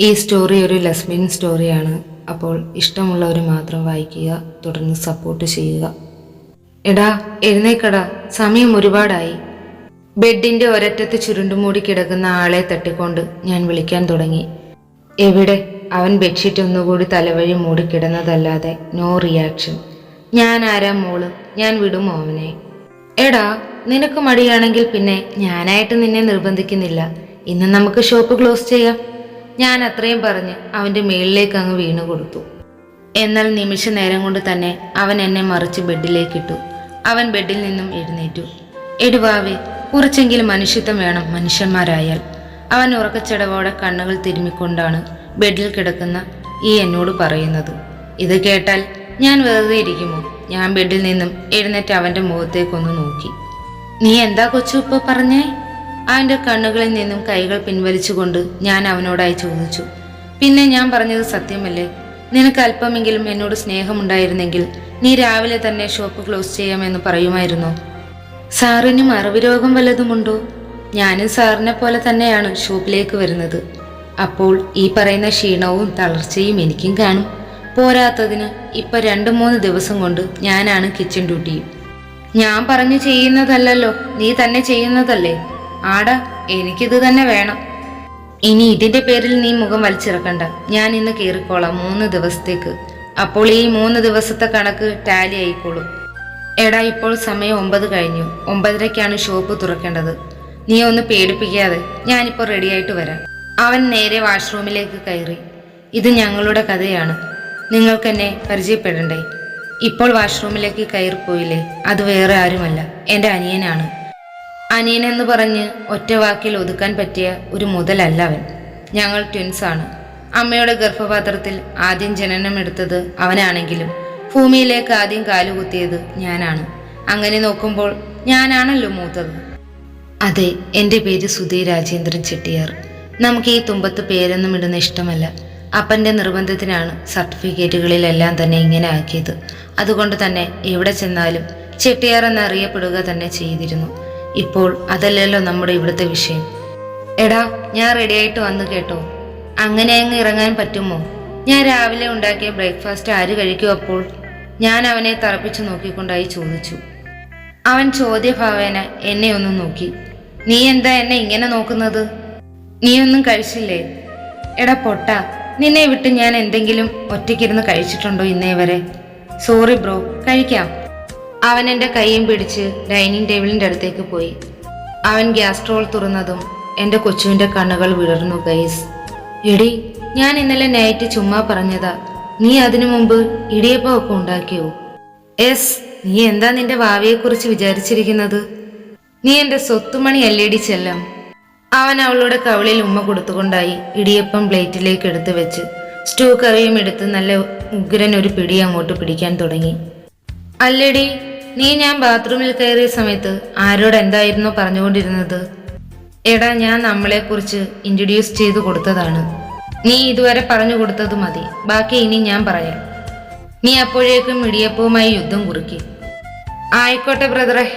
ഈ സ്റ്റോറി ഒരു ലെസ്ബിയൻ സ്റ്റോറിയാണ് അപ്പോൾ ഇഷ്ടമുള്ളവർ മാത്രം വായിക്കുക തുടർന്ന് സപ്പോർട്ട് ചെയ്യുക. എടാ എഴുന്നേക്കടാ. സമയം ഒരുപാടായി. ബെഡിന്റെ ഒരറ്റത്ത് ചുരുണ്ടുമൂടി കിടക്കുന്ന ആളെ തട്ടിക്കൊണ്ട് ഞാൻ വിളിക്കാൻ തുടങ്ങി. എവിടെ? അവൻ ബെഡ്ഷീറ്റ് ഒന്നുകൂടി തലവഴി മൂടി കിടന്നതല്ലാതെ നോ റിയാക്ഷൻ ഞാൻ ആരാ മോൾ? ഞാൻ വിടുമോ അവനെ എടാ നിനക്ക് മടിയാണെങ്കിൽ പിന്നെ ഞാനായിട്ട് നിന്നെ നിർബന്ധിക്കുന്നില്ല. ഇന്ന് നമുക്ക് ഷോപ്പ് ക്ലോസ് ചെയ്യാം. ഞാൻ അത്രയും പറഞ്ഞ് അവന്റെ മേളിലേക്ക് അങ്ങ് വീണു കൊടുത്തു. എന്നാൽ നിമിഷ നേരം കൊണ്ട് തന്നെ അവൻ എന്നെ മറിച്ച് ബെഡിലേക്കിട്ടു. അവൻ ബെഡിൽ നിന്നും എഴുന്നേറ്റു. എടുവാവേ കുറച്ചെങ്കിലും മനുഷ്യത്വം വേണം മനുഷ്യന്മാരായാൽ. അവൻ ഉറക്കച്ചടവോടെ കണ്ണുകൾ തിരുമ്മിക്കൊണ്ടാണ് ബെഡിൽ കിടക്കുന്ന ഈ എന്നോട് പറയുന്നത്. ഇത് കേട്ടാൽ ഞാൻ വെറുതെ ഇരിക്കുമോ? ഞാൻ ബെഡിൽ നിന്നും എഴുന്നേറ്റ് അവന്റെ മുഖത്തേക്കൊന്ന് നോക്കി. നീ എന്താ കൊച്ചു ഇപ്പോൾ പറഞ്ഞേ? അവന്റെ കണ്ണുകളിൽ നിന്നും കൈകൾ പിൻവലിച്ചുകൊണ്ട് ഞാൻ അവനോടായി ചോദിച്ചു. പിന്നെ ഞാൻ പറഞ്ഞത് സത്യമല്ലേ? നിനക്ക് അല്പമെങ്കിലും എന്നോട് സ്നേഹമുണ്ടായിരുന്നെങ്കിൽ നീ രാവിലെ തന്നെ ഷോപ്പ് ക്ലോസ് ചെയ്യാമെന്ന് പറയുമായിരുന്നോ? സാറിന് മറവി രോഗം വല്ലതുമുണ്ടോ ഞാനും സാറിനെ പോലെ തന്നെയാണ് ഷോപ്പിലേക്ക് വരുന്നത്. അപ്പോൾ ഈ പറയുന്ന ക്ഷീണവും തളർച്ചയും എനിക്കും കാണും. പോരാത്തതിന് ഇപ്പൊ രണ്ട് മൂന്ന് ദിവസം കൊണ്ട് ഞാനാണ് കിച്ചൺ ഡ്യൂട്ടിയും ഞാൻ പറഞ്ഞു ചെയ്യുന്നതല്ലല്ലോ നീ തന്നെ ചെയ്യുന്നതല്ലേ? ആടാ എനിക്കിത് തന്നെ വേണം. ഇനി ഇതിന്റെ പേരിൽ നീ മുഖം വലിച്ചിറക്കണ്ട. ഞാൻ ഇന്ന് കീറിക്കോളാം മൂന്ന് ദിവസത്തേക്ക്. അപ്പോൾ ഈ മൂന്ന് ദിവസത്തെ കണക്ക് ടാലി ആയിക്കോളും. എടാ ഇപ്പോൾ സമയം ഒമ്പത് കഴിഞ്ഞു. ഒമ്പതരയ്ക്കാണ് ഷോപ്പ് തുറക്കേണ്ടത്. നീ ഒന്ന് പേടിപ്പിക്കാതെ ഞാനിപ്പോൾ റെഡിയായിട്ട് വരാം. അവൻ നേരെ വാഷ്റൂമിലേക്ക് കയറി. ഇത് ഞങ്ങളുടെ കഥയാണ്. നിങ്ങൾക്കെന്നെ പരിചയപ്പെടണ്ടേ? ഇപ്പോൾ വാഷ്റൂമിലേക്ക് കയറിപ്പോയില്ലേ? അത് വേറെ ആരുമല്ല. എന്റെ അനിയനാണ്. അനിയനെന്ന് പറഞ്ഞ് ഒറ്റ വാക്കിൽ ഒതുക്കാൻ പറ്റിയ ഒരു മുതലല്ല അവൻ. ഞങ്ങൾ ട്വിൻസാണ് അമ്മയുടെ ഗർഭപാത്രത്തിൽ ആദ്യം ജനനം എടുത്തത് അവനാണെങ്കിലും ഭൂമിയിലേക്ക് ആദ്യം കാലുകുത്തിയത് ഞാനാണ്. അങ്ങനെ നോക്കുമ്പോൾ ഞാനാണല്ലോ മൂത്തത്. അതെ എന്റെ പേര് സുധീർ രാജേന്ദ്രൻ ചെട്ടിയാർ. നമുക്ക് ഈ തുമ്പത്ത് പേരൊന്നും ഇടുന്ന ഇഷ്ടമല്ല. അപ്പന്റെ നിർബന്ധത്തിനാണ് സർട്ടിഫിക്കറ്റുകളിലെല്ലാം തന്നെ ഇങ്ങനെ ആക്കിയത്. അതുകൊണ്ട് തന്നെ എവിടെ ചെന്നാലും ചെട്ടിയാർ എന്നറിയപ്പെടുക തന്നെ ചെയ്തിരുന്നു. ഇപ്പോൾ അതല്ലല്ലോ നമ്മുടെ ഇവിടുത്തെ വിഷയം. എടാ ഞാൻ റെഡിയായിട്ട് വന്നു കേട്ടോ. അങ്ങനെ അങ്ങ് ഇറങ്ങാൻ പറ്റുമോ? ഞാൻ രാവിലെ ഉണ്ടാക്കിയ ബ്രേക്ക്ഫാസ്റ്റ് ആര് കഴിക്കും അപ്പോൾ? ഞാൻ അവനെ തറപ്പിച്ചു നോക്കിക്കൊണ്ടായി ചോദിച്ചു. അവൻ ചോദ്യഭാവേന എന്നെ ഒന്ന് നോക്കി. നീ എന്താ എന്നെ ഇങ്ങനെ നോക്കുന്നത്? നീ ഒന്നും കഴിച്ചില്ലേ? എടാ പൊട്ട നിന്നെ വിട്ട് ഞാൻ എന്തെങ്കിലും ഒറ്റയ്ക്കിരുന്ന് കഴിച്ചിട്ടുണ്ടോ ഇന്നേ വരെ? സോറി ബ്രോ കഴിക്കാം. അവൻ എന്റെ കൈയും പിടിച്ച് ഡൈനിങ് ടേബിളിന്റെ അടുത്തേക്ക് പോയി. അവൻ ഗ്യാസ് ട്രോൾ തുറന്നതും എന്റെ കൊച്ചുവിന്റെ കണ്ണുകൾ വിടർന്നു ഗൈസ്. എടി ഞാൻ ഇന്നലെ നൈറ്റ് ചുമ്മാ പറഞ്ഞതാ. നീ അതിനു മുമ്പ് ഇടിയപ്പം ഒക്കെ ഉണ്ടാക്കിയോ? എസ് നീ എന്താ നിന്റെ ഭാവിയെക്കുറിച്ച് വിചാരിച്ചിരിക്കുന്നത്? നീ എന്റെ സ്വത്തുമണി അല്ലേടി ചെല്ലം. അവൻ അവളുടെ കവിളിൽ ഉമ്മ കൊടുത്തുകൊണ്ടായി ഇടിയപ്പം പ്ലേറ്റിലേക്ക് എടുത്തു വെച്ച് സ്റ്റൂ കറിയും എടുത്ത് നല്ല ഉഗ്രൻ ഒരു പിടി അങ്ങോട്ട് പിടിക്കാൻ തുടങ്ങി. അല്ലേടി നീ ഞാൻ ബാത്റൂമിൽ കയറിയ സമയത്ത് ആരോട് എന്തായിരുന്നോ പറഞ്ഞുകൊണ്ടിരുന്നത്? എടാ ഞാൻ നമ്മളെക്കുറിച്ച് ഇൻട്രൊഡ്യൂസ് ചെയ്തു കൊടുത്തതാണ്. നീ ഇതുവരെ പറഞ്ഞു കൊടുത്തത് മതി. ബാക്കി ഇനി ഞാൻ പറയാം. നീ അപ്പോഴേക്കും ഇടിയപ്പവുമായി യുദ്ധം കുറുക്കി. ആയിക്കോട്ടെ ബ്രദറെ.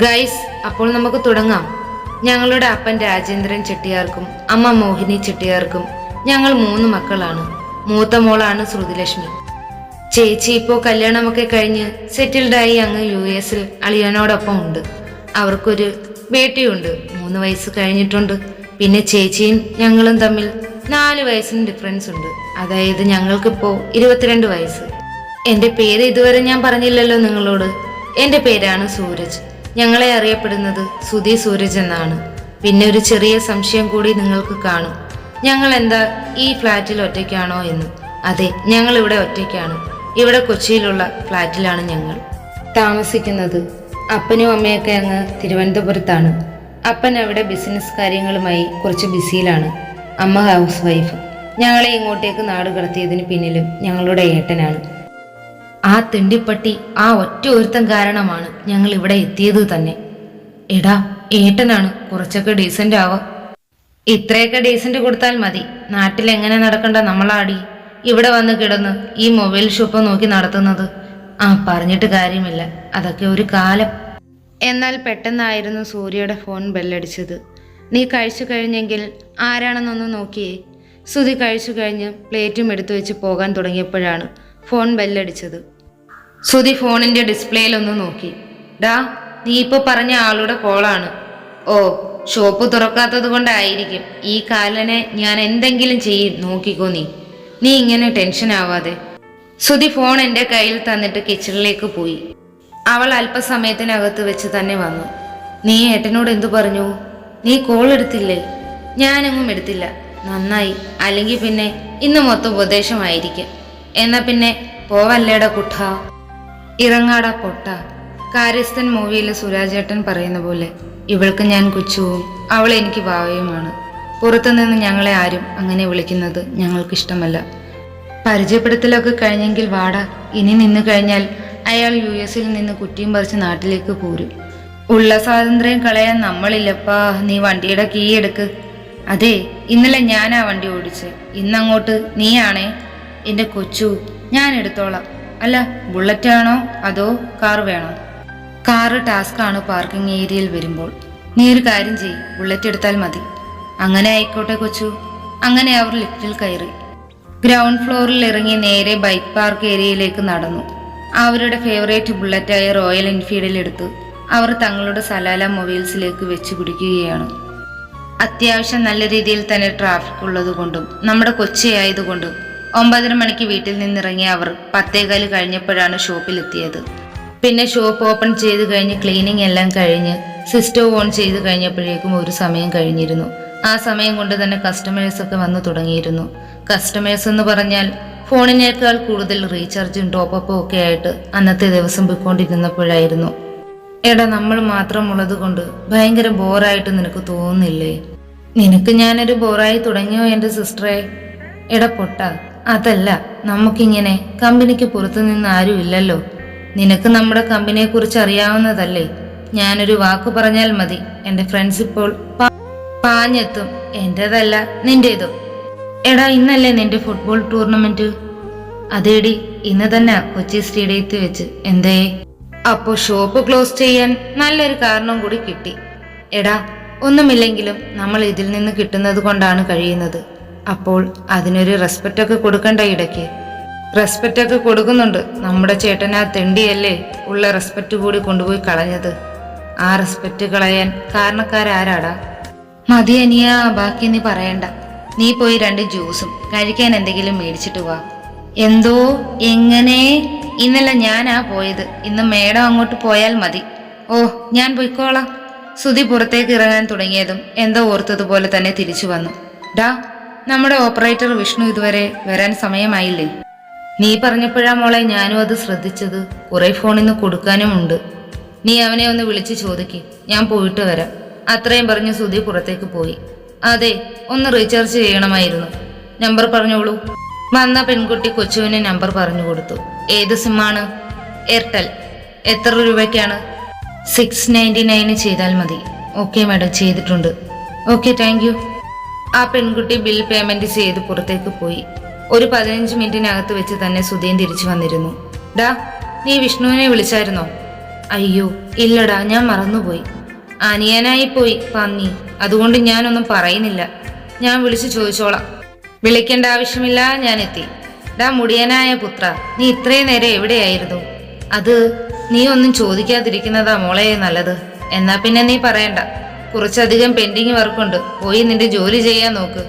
ഗൈസ് അപ്പോൾ നമുക്ക് തുടങ്ങാം. ഞങ്ങളുടെ അപ്പൻ രാജേന്ദ്രൻ ചെട്ടിയാർക്കും അമ്മ മോഹിനി ചെട്ടിയാർക്കും ഞങ്ങൾ മൂന്ന് മക്കളാണ്. മൂത്ത മോളാണ് ശ്രുതിലക്ഷ്മി. ചേച്ചി ഇപ്പോൾ കല്യാണമൊക്കെ കഴിഞ്ഞ് സെറ്റിൽഡായി അങ്ങ് യു എസിൽ അളിയനോടൊപ്പം ഉണ്ട്. അവർക്കൊരു ബേട്ടിയുണ്ട്. മൂന്ന് വയസ്സ് കഴിഞ്ഞിട്ടുണ്ട്. പിന്നെ ചേച്ചിയും ഞങ്ങളും തമ്മിൽ നാല് വയസ്സിന് ഡിഫറൻസ് ഉണ്ട്. അതായത് ഞങ്ങൾക്കിപ്പോൾ ഇരുപത്തിരണ്ട് വയസ്സ്. എന്റെ പേര് ഇതുവരെ ഞാൻ പറഞ്ഞില്ലല്ലോ നിങ്ങളോട്. എന്റെ പേരാണ് സൂരജ്. ഞങ്ങളെ അറിയപ്പെടുന്നത് സുധി സൂരജ് എന്നാണ്. പിന്നെ ഒരു ചെറിയ സംശയം കൂടി നിങ്ങൾക്ക് കാണും. ഞങ്ങൾ എന്താ ഈ ഫ്ലാറ്റിൽ ഒറ്റയ്ക്കാണോ എന്ന്. അതെ ഞങ്ങൾ ഇവിടെ ഒറ്റയ്ക്കാണ്. ഇവിടെ കൊച്ചിയിലുള്ള ഫ്ലാറ്റിലാണ് ഞങ്ങൾ. താമസിക്കുന്നത് അപ്പനും അമ്മയൊക്കെ അങ്ങ് തിരുവനന്തപുരത്താണ്. അപ്പൻ അവിടെ ബിസിനസ് കാര്യങ്ങളുമായി കുറച്ച് ബിസിയിലാണ്. അമ്മ ഹൗസ് വൈഫ് ഞങ്ങളെ ഇങ്ങോട്ടേക്ക് നാട് കടത്തിയതിന് പിന്നിലും ഞങ്ങളുടെ ഏട്ടനാണ്. ആ തെണ്ടിപ്പട്ടി ആ ഒറ്റ ഒരുത്തം കാരണമാണ് ഞങ്ങൾ ഇവിടെ എത്തിയത് തന്നെ. എടാ ഏട്ടനാണ്. കുറച്ചൊക്കെ ഡീസന്റ് ആവാ. ഇത്രയൊക്കെ ഡീസന്റ് കൊടുത്താൽ മതി. നാട്ടിൽ എങ്ങനെ നടക്കണ്ട നമ്മളാടി. ഇവിടെ വന്ന് കിടന്ന് ഈ മൊബൈൽ ഷോപ്പ് നോക്കി നടത്തുന്നത്. ആ പറഞ്ഞിട്ട് കാര്യമില്ല. അതൊക്കെ ഒരു കാലം. എന്നാൽ പെട്ടെന്നായിരുന്നു സൂര്യയുടെ ഫോൺ ബെല്ലടിച്ചത് നീ കഴിച്ചു കഴിഞ്ഞെങ്കിൽ ആരാണെന്നൊന്ന് നോക്കിയേ. സുധി കഴിച്ചു കഴിഞ്ഞ് പ്ലേറ്റും എടുത്തു വെച്ച് പോകാൻ തുടങ്ങിയപ്പോഴാണ് ഫോൺ ബെല്ലടിച്ചത് സുധി ഫോണിന്റെ ഡിസ്പ്ലേയിലൊന്ന് നോക്കി. ഡാ നീ ഇപ്പോൾ പറഞ്ഞ ആളുടെ കോളാണ് ഓ ഷോപ്പ് തുറക്കാത്തത് കൊണ്ടായിരിക്കും. ഈ കാലനെ ഞാൻ എന്തെങ്കിലും ചെയ്യും. നോക്കിക്കോ നീ. നീ ഇങ്ങനെ ടെൻഷൻ ആവാതെ. സുധി ഫോൺ എന്റെ കയ്യിൽ തന്നിട്ട് കിച്ചണിലേക്ക് പോയി. അവൾ അല്പസമയത്തിനകത്ത് വെച്ച് തന്നെ വന്നു. നീ ഏട്ടനോട് എന്തു പറഞ്ഞു? നീ കോൾ എടുത്തില്ലേ? ഞാനെങ്ങും എടുത്തില്ല. നന്നായി. അല്ലെങ്കിൽ പിന്നെ ഇന്ന് മൊത്തം ഉപദേശമായിരിക്കും. എന്നാ പിന്നെ പോവല്ലേടാ കുട്ട? ഇറങ്ങാടാ പൊട്ട. കാര്യസ്ഥൻ മൂവിയിലെ സുരാജേട്ടൻ പറയുന്ന പോലെ ഇവൾക്ക് ഞാൻ കൊച്ചുവും അവൾ എനിക്ക് ഭാവയുമാണ് പുറത്തുനിന്ന് ഞങ്ങളെ ആരും അങ്ങനെ വിളിക്കുന്നത് ഞങ്ങൾക്കിഷ്ടമല്ല. പരിചയപ്പെടുത്തലൊക്കെ കഴിഞ്ഞെങ്കിൽ വാട ഇനി നിന്ന് കഴിഞ്ഞാൽ അയാൾ യു എസിൽ നിന്ന് കുറ്റിയും പറിച്ച് നാട്ടിലേക്ക് പോരും. ഉള്ള സ്വാതന്ത്ര്യം കളയാൻ നമ്മളില്ലപ്പാ നീ വണ്ടിയുടെ കീ എടുക്ക്. അതെ ഇന്നലെ ഞാനാ വണ്ടി ഓടിച്ച് ഇന്നങ്ങോട്ട് നീയാണേ. എന്റെ കൊച്ചു ഞാൻ എടുത്തോളാം. അല്ല ബുള്ളറ്റ് ആണോ അതോ കാർ വേണോ? കാറ് ടാസ്ക് ആണ് പാർക്കിംഗ് ഏരിയയിൽ വരുമ്പോൾ. നീ ഒരു കാര്യം ചെയ് ബുള്ളറ്റ് എടുത്താൽ മതി. അങ്ങനെ ആയിക്കോട്ടെ കൊച്ചു. അങ്ങനെ അവർ ലിഫ്റ്റിൽ കയറി. ഗ്രൗണ്ട് ഫ്ലോറിൽ ഇറങ്ങി നേരെ ബൈക്ക് പാർക്ക് ഏരിയയിലേക്ക് നടന്നു. അവരുടെ ഫേവറേറ്റ് ബുള്ളറ്റായ റോയൽ എൻഫീൽഡിൽ എടുത്ത് അവർ തങ്ങളുടെ സലാല മൊബൈൽസിലേക്ക് വെച്ച് പിടിക്കുകയാണ്. അത്യാവശ്യം നല്ല രീതിയിൽ തന്നെ ട്രാഫിക് ഉള്ളതുകൊണ്ടും നമ്മുടെ കൊച്ചിയായതുകൊണ്ടും ഒമ്പതര മണിക്ക് വീട്ടിൽ നിന്നിറങ്ങിയ അവർ പത്തേകാൽ കഴിഞ്ഞപ്പോഴാണ് ഷോപ്പിലെത്തിയത് പിന്നെ ഷോപ്പ് ഓപ്പൺ ചെയ്ത് കഴിഞ്ഞ് ക്ലീനിങ് എല്ലാം കഴിഞ്ഞ് സിസ്റ്റം ഓൺ ചെയ്ത് കഴിഞ്ഞപ്പോഴേക്കും ഒരു സമയം കഴിഞ്ഞിരുന്നു. ആ സമയം കൊണ്ട് തന്നെ കസ്റ്റമേഴ്സ് ഒക്കെ വന്നു തുടങ്ങിയിരുന്നു. കസ്റ്റമേഴ്സ് എന്ന് പറഞ്ഞാൽ ഫോണിനേക്കാൾ കൂടുതൽ റീചാർജും ടോപ്പപ്പും ഒക്കെ ആയിട്ട് അന്നത്തെ ദിവസം പോയിക്കൊണ്ടിരുന്നപ്പോഴായിരുന്നു. എടാ നമ്മൾ മാത്രമുള്ളത് കൊണ്ട് ഭയങ്കര ബോറായിട്ട് നിനക്ക് തോന്നുന്നില്ലേ? നിനക്ക് ഞാനൊരു ബോറായി തുടങ്ങിയോ എന്റെ സിസ്റ്ററെ എടാ പൊട്ട അതല്ല നമുക്കിങ്ങനെ കമ്പനിക്ക് പുറത്തു നിന്ന് ആരും ഇല്ലല്ലോ. നിനക്ക് നമ്മുടെ കമ്പനിയെക്കുറിച്ച് അറിയാവുന്നതല്ലേ? ഞാനൊരു വാക്ക് പറഞ്ഞാൽ മതി എന്റെ ഫ്രണ്ട്സ് ഇപ്പോൾ പാഞ്ഞെത്തും. എന്റേതല്ല നിന്റേതോ? എടാ ഇന്നല്ലേ നിന്റെ ഫുട്ബോൾ ടൂർണമെന്റ് അതേടി ഇന്ന് തന്നെ കൊച്ചി സ്റ്റേഡിയത്തിൽ വെച്ച്. എന്തേ? അപ്പോ ഷോപ്പ് ക്ലോസ് ചെയ്യാൻ നല്ലൊരു കാരണം കൂടി കിട്ടി. എടാ ഒന്നുമില്ലെങ്കിലും നമ്മൾ ഇതിൽ നിന്ന് കിട്ടുന്നത് കൊണ്ടാണ് കഴിയുന്നത്. അപ്പോൾ അതിനൊരു റെസ്പെക്റ്റ് ഒക്കെ കൊടുക്കണ്ട ഇടയ്ക്ക്. റെസ്പെക്റ്റ് ഒക്കെ കൊടുക്കുന്നുണ്ട്. നമ്മുടെ ചേട്ടനാ തെണ്ടിയല്ലേ ഉള്ള റെസ്പെക്റ്റ് കൂടി കൊണ്ടുപോയി കളഞ്ഞത്. ആ റെസ്പെക്റ്റ് കളയാൻ കാരണക്കാരാരാടാ? മതി അനിയ ബാക്കി നീ പറയണ്ട. നീ പോയി രണ്ട് ജ്യൂസും കഴിക്കാൻ എന്തെങ്കിലും മേടിച്ചിട്ട് വാ. എന്തോ? എങ്ങനെ? ഇന്നലെ ഞാനാ പോയത്. ഇന്ന് മേഡം അങ്ങോട്ട് പോയാൽ മതി. ഓ ഞാൻ പൊയ്ക്കോളാം. സുതി പുറത്തേക്ക് ഇറങ്ങാൻ തുടങ്ങിയതും എന്തോ ഓർത്തതുപോലെ തന്നെ തിരിച്ചു വന്നു. ഡാ നമ്മുടെ ഓപ്പറേറ്റർ വിഷ്ണു ഇതുവരെ വരാൻ സമയമായില്ലേ? നീ പറഞ്ഞപ്പോഴാ മോളെ ഞാനും അത് ശ്രദ്ധിച്ചത്. കുറെ ഫോണിന്ന് കൊടുക്കാനുമുണ്ട് നീ അവനെ ഒന്ന് വിളിച്ച് ചോദിക്ക്. ഞാൻ പോയിട്ട് വരാം. അത്രയും പറഞ്ഞ് സുധി പുറത്തേക്ക് പോയി. അതെ ഒന്ന് റീചാർജ് ചെയ്യണമായിരുന്നു. നമ്പർ പറഞ്ഞോളൂ. വന്ന പെൺകുട്ടി കൊച്ചുവിന് നമ്പർ പറഞ്ഞു കൊടുത്തു. ഏത് സിമ്മാണ്? എയർടെൽ. എത്ര രൂപയ്ക്കാണ്? സിക്സ് നയന്റി നയന് ചെയ്താൽ മതി. ഓക്കെ മാഡം ചെയ്തിട്ടുണ്ട്. Okay thank you. ആ പെൺകുട്ടി ബിൽ പേയ്മെന്റ് ചെയ്ത് പുറത്തേക്ക് പോയി. ഒരു പതിനഞ്ച് മിനിറ്റിനകത്ത് വെച്ച് തന്നെ സുധീൻ തിരിച്ചു വന്നിരുന്നു. ഡാ നീ വിഷ്ണുവിനെ വിളിച്ചായിരുന്നോ? അയ്യോ ഇല്ലടാ ഞാൻ മറന്നുപോയി. അനിയനായി പോയി പന്നി. അതുകൊണ്ട് ഞാനൊന്നും പറയുന്നില്ല. ഞാൻ വിളിച്ചു ചോദിച്ചോളാം. വിളിക്കേണ്ട ആവശ്യമില്ല ഞാൻ എത്തി. ഡാ മുടിയനായ പുത്ര നീ ഇത്രയും നേരം എവിടെയായിരുന്നു? അത് നീ ഒന്നും ചോദിക്കാതിരിക്കുന്നതാ മോളെ നല്ലത്. എന്നാ പിന്നെ നീ പറയണ്ട. കുറച്ചധികം പെൻഡിങ് വർക്കുണ്ട്. പോയി നിന്റെ ജോലി ചെയ്യാൻ നോക്ക്.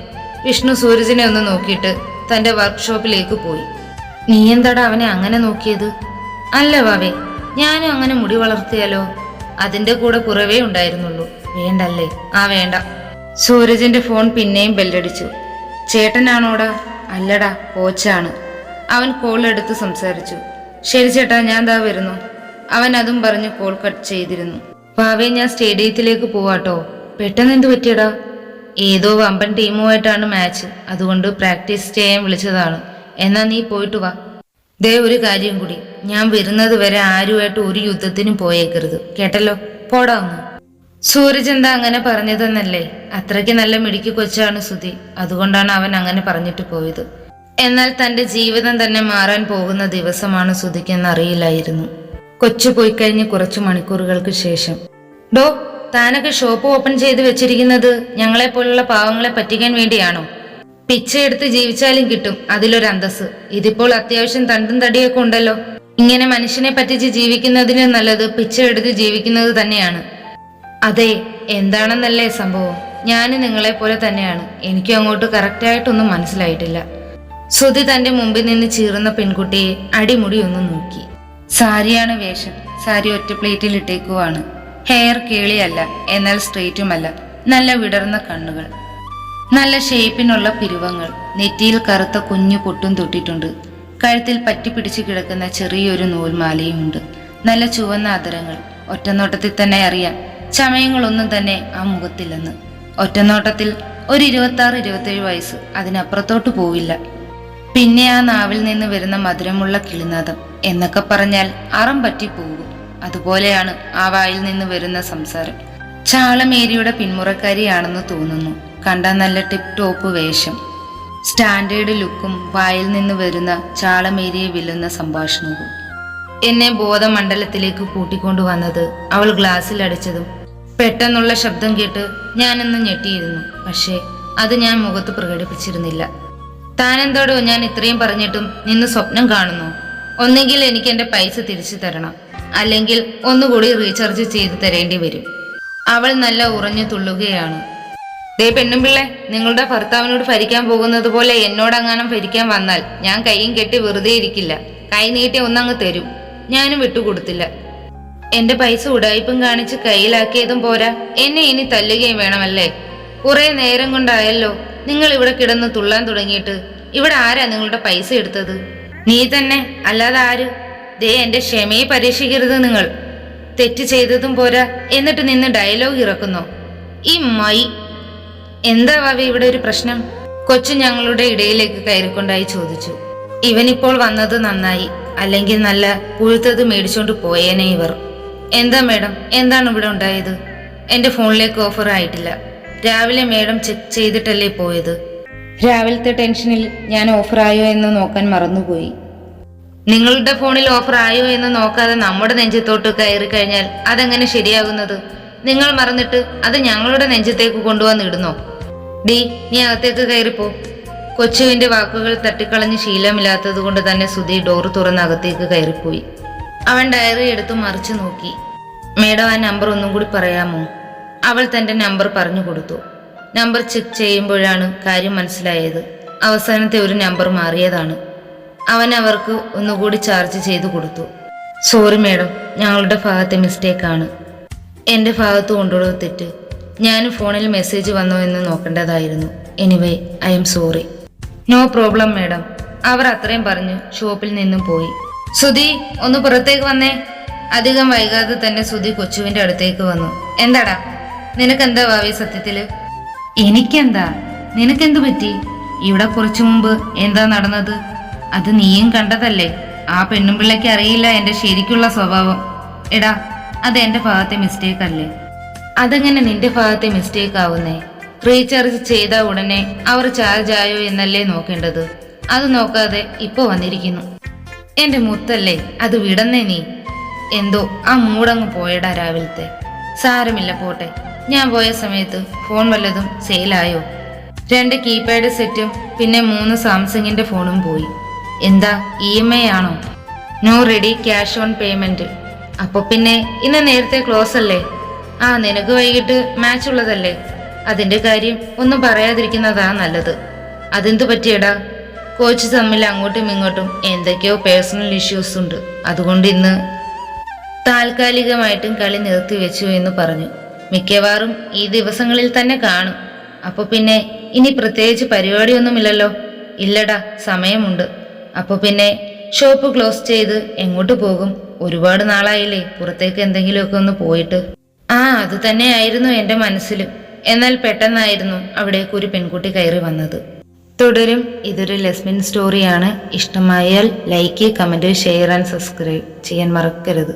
വിഷ്ണു സൂരജിനെ ഒന്ന് നോക്കിയിട്ട് തന്റെ വർക്ക്ഷോപ്പിലേക്ക് പോയി. നീ എന്താടാ അവനെ അങ്ങനെ നോക്കിയത്? അല്ല വാവേ. ഞാനും അങ്ങനെ മുടി വളർത്തിയാലോ? അതിന്റെ കൂടെ കുറവേ ഉണ്ടായിരുന്നുള്ളൂ. വേണ്ടല്ലേ? ആ വേണ്ട. സൂരജിന്റെ ഫോൺ പിന്നെയും ബെല്ലടിച്ചു. ചേട്ടനാണോടാ? അല്ലടാ കോച്ചാണ്. അവൻ കോൾ എടുത്ത് സംസാരിച്ചു. ശരി ചേട്ടാ ഞാൻ ദാ വരുന്നു. അവൻ അതും പറഞ്ഞ് കോൾ കട്ട് ചെയ്തിരുന്നു. പാവേ ഞാൻ സ്റ്റേഡിയത്തിലേക്ക് പോവാട്ടോ. പെട്ടെന്ന് എന്ത് പറ്റിയടാ? ഏതോ വമ്പൻ ടീമുമായിട്ടാണ് മാച്ച്. അതുകൊണ്ട് പ്രാക്ടീസ് ചെയ്യാൻ വിളിച്ചതാണ്. എന്നാ നീ പോയിട്ട് വാ. ദേ ഒരു കാര്യം കൂടി. ഞാൻ വരുന്നത് വരെ ആരുമായിട്ട് ഒരു യുദ്ധത്തിനും പോയേക്കരുത്. കേട്ടല്ലോ? പോടാ ഒന്ന് സൂരജ് എന്താ അങ്ങനെ പറഞ്ഞതെന്നല്ലേ? അത്രയ്ക്ക് നല്ല മിടുക്കി കൊച്ചാണ് സുധി. അതുകൊണ്ടാണ് അവൻ അങ്ങനെ പറഞ്ഞിട്ട് പോയത്. എന്നാൽ തന്റെ ജീവിതം തന്നെ മാറാൻ പോകുന്ന ദിവസമാണ് സുധിക്കെന്ന് അറിയില്ലായിരുന്നു കൊച്ചു പോയി കഴിഞ്ഞ് കുറച്ചു മണിക്കൂറുകൾക്ക് ശേഷം. ഡോ താനൊക്കെ ഷോപ്പ് ഓപ്പൺ ചെയ്ത് വെച്ചിരിക്കുന്നത് ഞങ്ങളെപ്പോലുള്ള പാവങ്ങളെ പറ്റിക്കാൻ വേണ്ടിയാണോ? പിച്ചയെടുത്ത് ജീവിച്ചാലും കിട്ടും അതിലൊരു അന്തസ് ഇതിപ്പോൾ അത്യാവശ്യം തണ്ടും തടിയൊക്കെ ഉണ്ടല്ലോ. ഇങ്ങനെ മനുഷ്യനെ പറ്റിച്ച് ജീവിക്കുന്നതിന് നല്ലത് പിച്ചയെടുത്ത് ജീവിക്കുന്നത് തന്നെയാണ്. അതെ എന്താണെന്നല്ലേ സംഭവം? ഞാൻ നിങ്ങളെ പോലെ തന്നെയാണ്. എനിക്കും അങ്ങോട്ട് കറക്റ്റായിട്ടൊന്നും മനസ്സിലായിട്ടില്ല. ശ്രുതി തന്റെ മുമ്പിൽ നിന്ന് ചീറുന്ന പെൺകുട്ടിയെ അടിമുടി ഒന്ന് നോക്കി. സാരിയാണ് വേഷം. സാരി ഒറ്റ പ്ലേറ്റിൽ ഇട്ടേക്കുവാണ്. ഹെയർ കേളിയല്ല എന്നാൽ സ്ട്രെയിറ്റുമല്ല. നല്ല വിടർന്ന കണ്ണുകൾ. നല്ല ഷേപ്പിനുള്ള പിരുവങ്ങൾ. നെറ്റിയിൽ കറുത്ത കുഞ്ഞു പൊട്ടും തൊട്ടിട്ടുണ്ട്. കഴുത്തിൽ പറ്റിപ്പിടിച്ചു കിടക്കുന്ന ചെറിയൊരു നൂൽമാലയുമുണ്ട്. നല്ല ചുവന്ന അതരങ്ങൾ ഒറ്റനോട്ടത്തിൽ തന്നെ അറിയാം ചമയങ്ങളൊന്നും തന്നെ ആ മുഖത്തില്ലെന്ന്. ഒറ്റനോട്ടത്തിൽ ഒരു ഇരുപത്തി ആറ് ഇരുപത്തേഴ് വയസ്സ്. അതിനപ്പുറത്തോട്ട് പോവില്ല. പിന്നെ ആ നാവിൽ നിന്ന് വരുന്ന മധുരമുള്ള കിളിനാദം. എന്നൊക്കെ പറഞ്ഞാൽ അറം പറ്റി പോകും. അതുപോലെയാണ് ആ വായിൽ നിന്ന് വരുന്ന സംസാരം. ചാളമേരിയുടെ പിന്മുറക്കാരിയാണെന്ന് തോന്നുന്നു. കണ്ട നല്ല ടിപ് ടോപ്പ് വേഷം. സ്റ്റാൻഡേർഡ് ലുക്കും വായിൽ നിന്ന് വരുന്ന ചാളമേരിയെ വില്ലുന്ന സംഭാഷണവും. എന്നെ ബോധമണ്ഡലത്തിലേക്ക് കൂട്ടിക്കൊണ്ടുവന്നത് അവൾ ഗ്ലാസ്സിൽ അടിച്ചതും പെട്ടെന്നുള്ള ശബ്ദം കേട്ട് ഞാനൊന്ന് ഞെട്ടിയിരുന്നു. പക്ഷേ അത് ഞാൻ മുഖത്ത് പ്രകടിപ്പിച്ചിരുന്നില്ല. താനെന്തോടോ ഞാൻ ഇത്രയും പറഞ്ഞിട്ടും നിന്ന് സ്വപ്നം കാണുന്നു? ഒന്നെങ്കിൽ എനിക്ക് എന്റെ പൈസ തിരിച്ചു തരണം. അല്ലെങ്കിൽ ഒന്നുകൂടി റീചാർജ് ചെയ്ത് തരേണ്ടി വരും. അവൾ നല്ല ഉറഞ്ഞു തുള്ളുകയാണ്. ദേ പെണ്ണുമ്പിള്ളെ നിങ്ങളുടെ ഭർത്താവിനോട് ഭരിക്കാൻ പോകുന്നത് പോലെ എന്നോടങ്ങാനും ഭരിക്കാൻ വന്നാൽ ഞാൻ കൈയും കെട്ടി വെറുതെ ഇരിക്കില്ല. കൈ നീട്ടി ഒന്നങ്ങ് തരും. ഞാനും വിട്ടുകൊടുത്തില്ല. എന്റെ പൈസ ഉടായ്പും കാണിച്ച് കയ്യിലാക്കിയതും പോരാ. എന്നെ ഇനി തല്ലുകയും വേണമല്ലേ? കുറെ നേരം കൊണ്ടായല്ലോ നിങ്ങൾ ഇവിടെ കിടന്ന് തുള്ളാൻ തുടങ്ങിയിട്ട്. ഇവിടെ ആരാ നിങ്ങളുടെ പൈസ എടുത്തത്? നീ തന്നെ അല്ലാതെ ആര്? ദേ എന്റെ ക്ഷമയെ പരീക്ഷിക്കരുത് നിങ്ങൾ. തെറ്റ് ചെയ്തതും പോരാ. എന്നിട്ട് നിന്ന് ഡയലോഗ് ഇറക്കുന്നു. ഈ മൈ എന്താ വാവി ഇവിടെ ഒരു പ്രശ്നം? കൊച്ചു ഞങ്ങളുടെ ഇടയിലേക്ക് കയറിക്കൊണ്ടായി ചോദിച്ചു. ഇവനിപ്പോൾ വന്നത് നന്നായി അല്ലെങ്കിൽ നല്ല പുഴുത്തത് മേടിച്ചോണ്ട് പോയേനെ ഇവർ. എന്താ മേഡം? എന്താണ് ഇവിടെ ഉണ്ടായത്? എന്റെ ഫോണിലേക്ക് ഓഫർ ആയിട്ടില്ല. രാവിലെ മേഡം ചെക്ക് ചെയ്തിട്ടല്ലേ പോയത്? രാവിലത്തെ ടെൻഷനിൽ ഞാൻ ഓഫർ ആയോ എന്ന് നോക്കാൻ മറന്നുപോയി. നിങ്ങളുടെ ഫോണിൽ ഓഫർ ആയോ എന്ന് നോക്കാതെ നമ്മുടെ നെഞ്ചത്തോട്ട് കയറി കഴിഞ്ഞാൽ അതെങ്ങനെ ശരിയാകുന്നത്? നിങ്ങൾ മറന്നിട്ട് അത് ഞങ്ങളുടെ നെഞ്ചത്തേക്ക് കൊണ്ടുവന്ന് ഇടുന്നോ? ഡി നീ അകത്തേക്ക് കയറിപ്പോ. കൊച്ചുവിന്റെ വാക്കുകൾ തട്ടിക്കളഞ്ഞ് ശീലമില്ലാത്തത് കൊണ്ട് തന്നെ സുധി ഡോർ തുറന്ന് അകത്തേക്ക് കയറിപ്പോയി. അവൻ ഡയറി എടുത്ത് മറിച്ചു നോക്കി. മേഡം ആ നമ്പർ ഒന്നും കൂടി പറയാമോ? അവൾ തന്റെ നമ്പർ പറഞ്ഞു കൊടുത്തു. നമ്പർ ചെക്ക് ചെയ്യുമ്പോഴാണ് കാര്യം മനസ്സിലായത്. അവസാനത്തെ ഒരു നമ്പർ മാറിയതാണ്. അവൻ അവർക്ക് ഒന്നുകൂടി ചാർജ് ചെയ്തു കൊടുത്തു. സോറി മേഡം ഞങ്ങളുടെ ഭാഗത്തെ മിസ്റ്റേക്കാണ് എന്റെ ഭാഗത്ത് കൊണ്ടുള്ള തെറ്റ് ഞാൻ ഫോണിൽ മെസ്സേജ് വന്നോ എന്ന് നോക്കേണ്ടതായിരുന്നു. Anyway I'm sorry no problem madam അവർ അത്രയും പറഞ്ഞ് ഷോപ്പിൽ നിന്നും പോയി. സുധി ഒന്ന് പുറത്തേക്ക് വന്നേ. അധികം വൈകാതെ തന്നെ സുധി കൊച്ചുവിന്റെ അടുത്തേക്ക് വന്നു. എന്താടാ? നിനക്കെന്താ ഭാവി സത്യത്തിൽ? എനിക്കെന്താ? നിനക്കെന്ത് പറ്റി? ഇവിടെ കുറച്ചു മുമ്പ് എന്താ നടന്നത്? അത് നീയും കണ്ടതല്ലേ? ആ പെണ്ണുമ്പിള്ളയ്ക്ക് അറിയില്ല എന്റെ ശരിക്കുള്ള സ്വഭാവം. എടാ അത് എന്റെ ഭാഗത്തെ മിസ്റ്റേക്ക് അല്ലേ? അതെങ്ങനെ നിന്റെ ഭാഗത്തെ മിസ്റ്റേക്ക് ആവുന്നേ? റീചാർജ് ചെയ്ത ഉടനെ അവർ ചാർജ് ആയോ എന്നല്ലേ നോക്കേണ്ടത്? അത് നോക്കാതെ ഇപ്പൊ വന്നിരിക്കുന്നു. എന്റെ മുത്തല്ലേ അത് വിടന്നേ നീ? എന്തോ ആ മൂടങ്ങ് പോയടാ രാവിലത്തെ. സാരമില്ല പോട്ടെ. ഞാൻ പോയ സമയത്ത് ഫോൺ വല്ലതും സെയിലായോ രണ്ട് കീപാഡ് സെറ്റും പിന്നെ മൂന്ന് സാംസങ്ങിന്റെ ഫോണും പോയി. എന്താ ഇ എം ഐ ആണോ? No ready cash on payment അപ്പൊ പിന്നെ ഇന്ന് നേരത്തെ ക്ലോസ് അല്ലേ? ആ നിനക്ക് വൈകിട്ട് മാച്ച് ഉള്ളതല്ലേ? അതിന്റെ കാര്യം ഒന്നും പറയാതിരിക്കുന്നതാ നല്ലത്. അതെന്തു പറ്റിയടാ? കോച്ച് തമ്മിൽ അങ്ങോട്ടും ഇങ്ങോട്ടും എന്തൊക്കെയോ പേഴ്സണൽ ഇഷ്യൂസ് ഉണ്ട്. അതുകൊണ്ട് ഇന്ന് താൽക്കാലികമായിട്ടും കളി നിർത്തി വെച്ചു എന്ന് പറഞ്ഞു. മിക്കവാറും ഈ ദിവസങ്ങളിൽ തന്നെ കാണും. അപ്പൊ പിന്നെ ഇനി പ്രത്യേകിച്ച് പരിപാടിയൊന്നുമില്ലല്ലോ? ഇല്ലടാ സമയമുണ്ട്. അപ്പൊ പിന്നെ ഷോപ്പ് ക്ലോസ് ചെയ്ത് എങ്ങോട്ട് പോകും? ഒരുപാട് നാളായില്ലേ പുറത്തേക്ക് എന്തെങ്കിലുമൊക്കെ ഒന്ന് പോയിട്ട്. ആ അത് തന്നെയായിരുന്നു എന്റെ മനസ്സിൽ എന്നാൽ പെട്ടെന്നായിരുന്നു അവിടേക്ക് ഒരു പെൺകുട്ടി കയറി വന്നത്. തുടരും ഇതൊരു ലെസ്മിൻ സ്റ്റോറിയാണ്. ഇഷ്ടമായാൽ like comment share and subscribe ചെയ്യാൻ മറക്കരുത്.